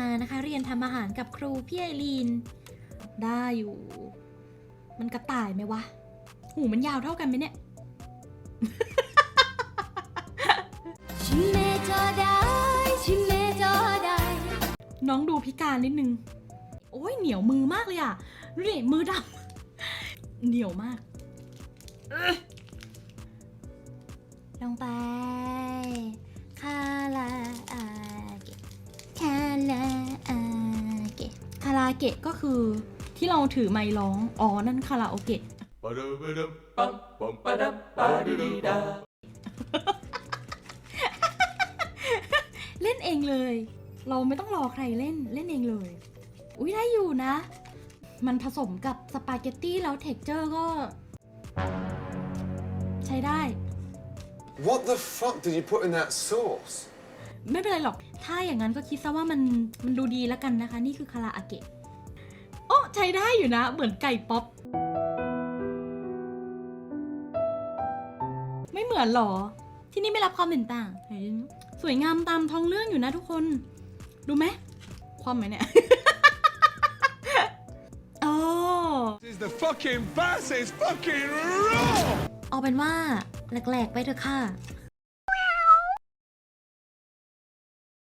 มานะคะเรียนทำอาหารกับครูพี่ไอรีน ได้อยู่ มันกระต่ายไหมวะ หูมันยาวเท่ากันไหมเนี่ยน้องดูพิการนิดนึง โอ้ยเหนียวมือมากเลยอะดูดิมือดำเหนียวมาก ลงไป ราเกะก็คือที่เราถือไมค์ร้อง อ๋อ นั่นคาราโอเกะ เล่นเองเลย เราไม่ต้องรอใครเล่น เล่นเองเลย อุ้ยได้อยู่นะ มันผสมกับสปาเกตตี้แล้วเท็กเจอร์ก็ ใช้ได้ What the fuck did you put in that sauce? ไม่เป็นไรหรอก ถ้าอย่างนั้นก็คิดซะว่ามันมันดูดีแล้วกันนะคะ นี่คือคาราอาเกะ ใช้ได้อยู่นะ เหมือนไก่ป๊อป ไม่เหมือนหรอ ที่นี่ไม่รับความเห็นต่างเห็นสวยงามตามท้องเรื่องอยู่นะทุกคน ดูไหม ความไหมเนี่ย โอ้ This is the fucking bass is fucking raw! เอาเป็นว่าแหลกๆไปเถอะค่ะ